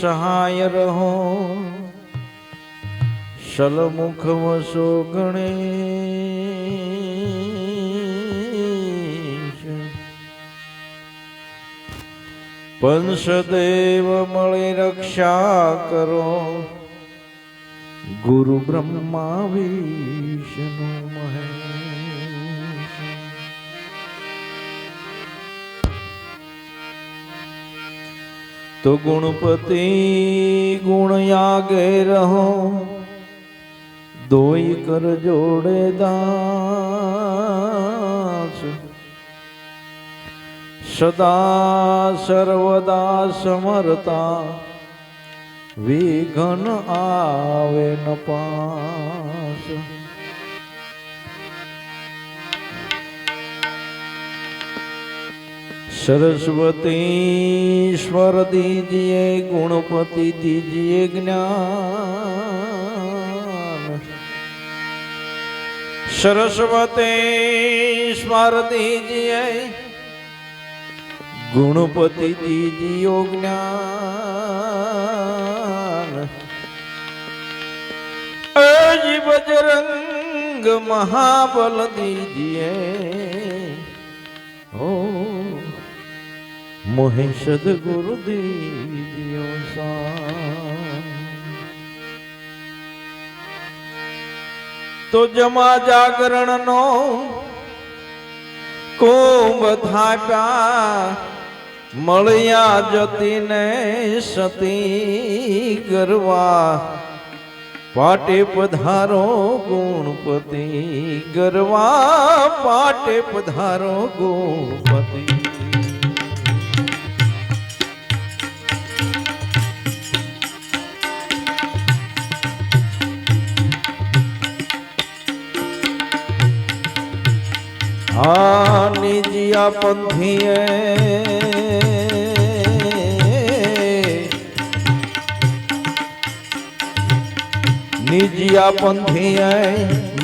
સહાય રહો. સલમુખ વસો ગણેશ. પંશદેવ મળી રક્ષા કરો. ગુરુ બ્રહ્મા વિષ્ણુ મહેશ તો ગુણપતિ ગુણ આગે રહો. દોઈ કર જોડે દાસ. સદા સર્વદા સમરતા. વિઘન આવે ન પાસ. સરસ્વતીશ્વર દીજીએ, ગુણપતિ દીજીએ જ્ઞાન. સરસ્વતીશ્વર દીજીએ, ગુણપતિ દીજીઓ જ્ઞાન. અજી બજરંગ મહાબલ દીજીએ. ઓ મોહે સદગુરુ સા તો જમા જાગરણ નો કુંભ થાપ્યા, મળ્યા જતીને સતી ગરવા. પાટે પધારો ગુણપતિ ગરવા, પાટે પધારો ગુણપતિ હા નિજિયા પંથીએ. નિજિયા પંથીએ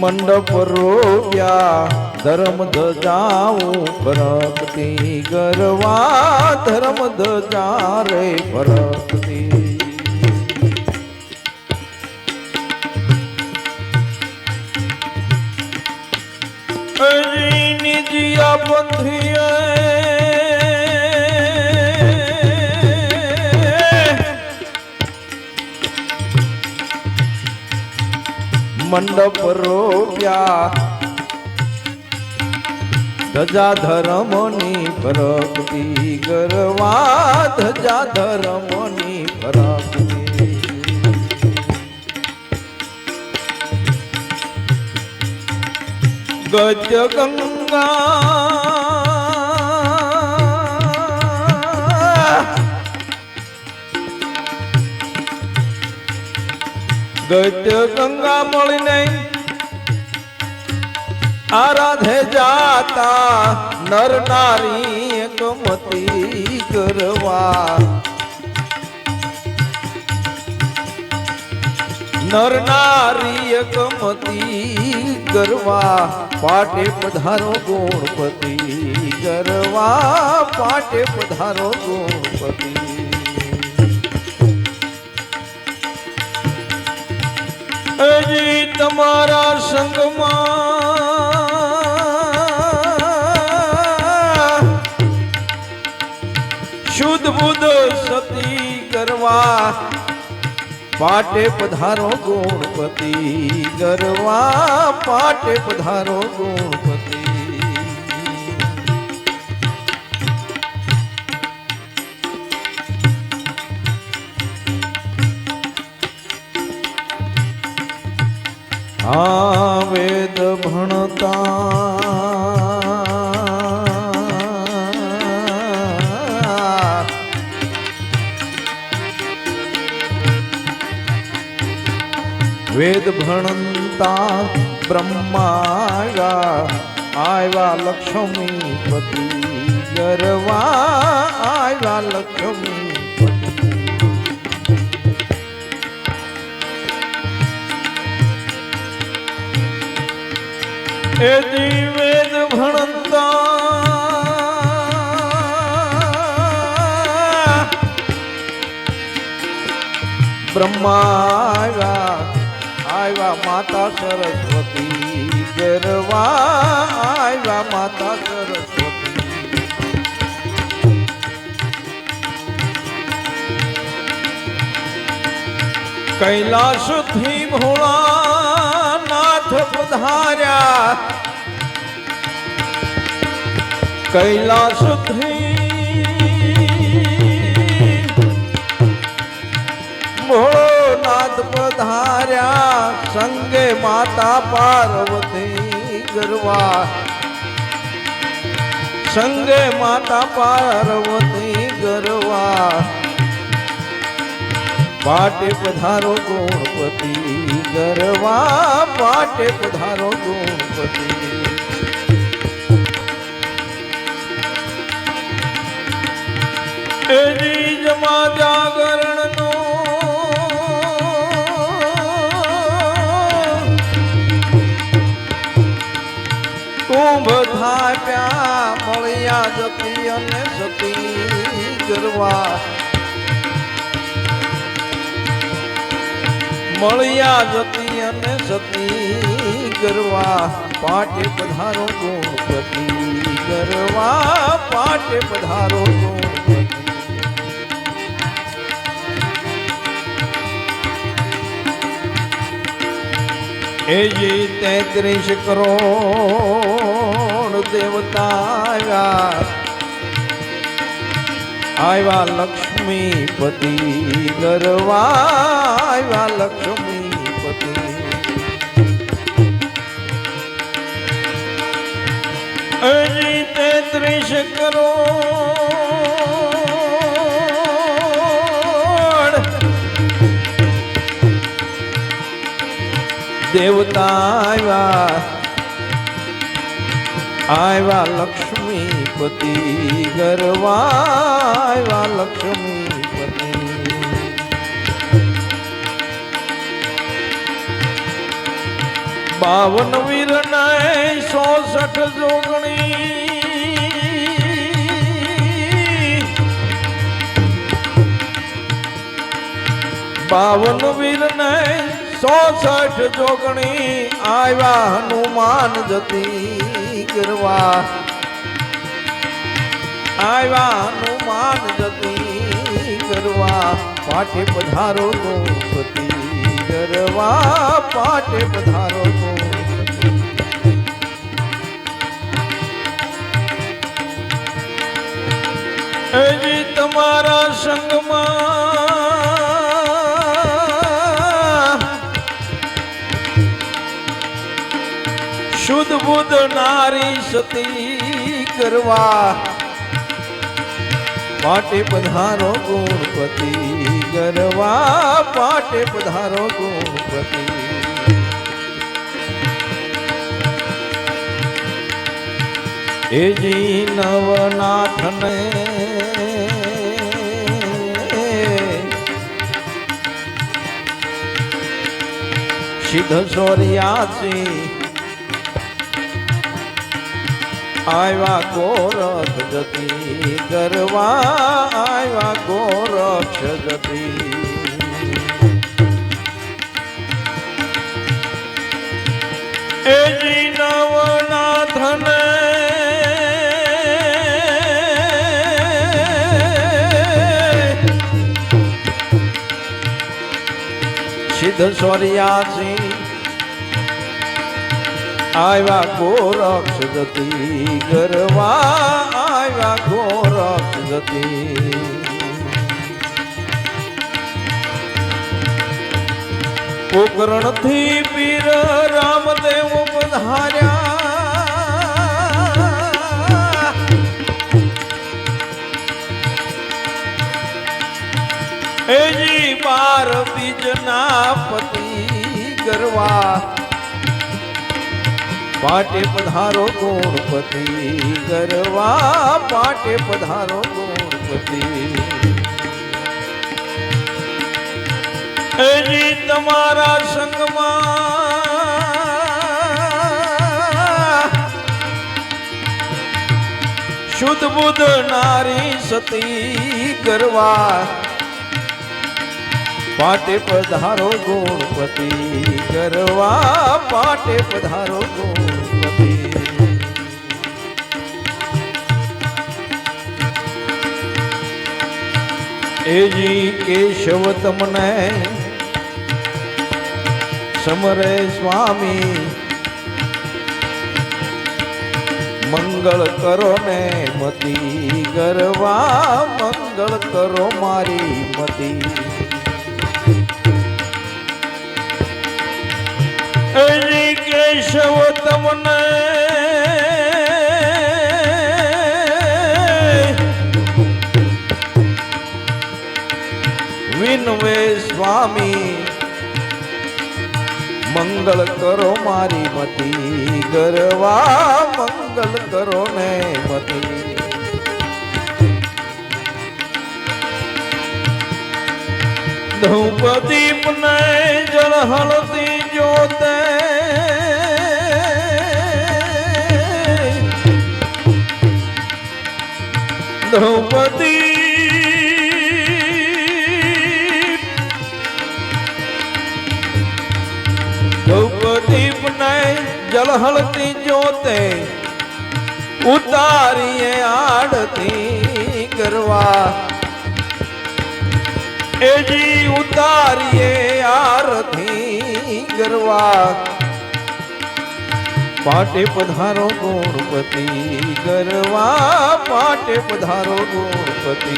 મંડપ રોપ્યા, ધર્મ ધજાઓ ભરકતી ગરવા, ધર્મ ધજા રે ભરકતી અજી નિજિયા પંથીએ મંડપ રોપ્યા ધજા ધર્મની ભરકતી ગરવા ધજા ધર્મની ભરકતી ગજ ગંગા ગજ ગંગા મળીને આરાધે જાતા નર નારી કમતી કરવા. નર નારી કમતી ગરવા પાટે પધારો ગુણપતિ ગરવા પાટે પધારો ગુણપતિ. તમારા સંગમાં શુદ્ધ બુદ્ધ સતી કરવા પાટે પધારો ગુણપતિ ગરવા પાટે પધારો ગુણપતિ આ વેદ ભણતા બ્રહ્માયા આવ્યા લક્ષ્મીપતિ ગરવા આવ્યા લક્ષ્મી એ વેદ ભણતા બ્રહ્મા આવ્યા માતા સરસ્વતી ગરવા આવ્યા માતા સરસ્વતી. કૈલાસથી ભોળા નાથ પધાર્યા. કૈલાસથી સંગે માતા પાર્વતી ગરવા. સંગે માતા પાર્વતી ગરવા. પાટે પધારો ગુણપતિ ગરવા. પાટે પધારો ગુણપતિ. જમા જાગરણનો અને સતી કરવા મળ્યા જતી અને સતી ગરવા. પાટે પધારો ગુણપતિ ગરવા. પાટે પધારો ગુણપતિ એ જી તેત્રીસ કરોડ દેવતા આવ્યા લક્ષ્મીપતિ ગરવા આવ્યા લક્ષ્મીપતિ. અજી તેત્રીસ કરો દેવતા આવ્યા આવ્યા લક્ષ્મીપતિ ગરવા આવ્યા લક્ષ્મીપતિ બાવન વીર સોસઠ જોગણી. બાવન વીર સોસઠ જોગણી. આવ્યા હનુમાન જતી ગરવા. આવ્યા હનુમાન જતી કરવા પાટે પધારો ગોપતિ કરવા પાટે પધારો તો તમારા સંગમાં બુદ્ધ નારી સતી કરવા. પાટે પધારો ગુણપતિ ગરવા. પાટે પધારો ગુણપતિ. એજી નવનાથને સિદ્ધ સોર્યાસી આવ્યા ગોરખ જતી કરવા આવ્યા ગોરક્ષ જતી. એજી નવનાથને સિદ્ધ સ્વર્યાસી આવ્યા ગોરક્ષ ગતિ ગરવા, આવ્યા ગોરક્ષ ગતિ પોકરણથી પીર રામદેવ પધાર્યા એજી બાર બીજના પતિ ગરવા પાટે પધારો ગુણપતિ ગરવા પાટે પધારો ગુણપતિ. તમારા સંગમાં શુદ્ધ બુદ્ધ નારી સતી ગરવા પાટે પધારો ગુણપતિ ગરવા પાટે પધારો ગુણપતિ. એજી કેશવ તમને સમરે સ્વામી, મંગળ કરો ને મતી ગરવા મંગળ કરો મારી મતી. કેશવ તમને વિનવે સ્વામી, મંગળ કરો મારી મતી, ગરવા મંગળ કરો ને મતી. ધૂપદીપ ને જળ હળદી જોતે ધૂપદીપ ધૂપદીપ ને જળ હળદી જોતે ઉતારીએ આડતી ગરવા એજી ઉતારીએ આરથી ગરવા. પાટે પધારો ગુણપતિ ગરવા. પાટે પધારો ગુણપતિ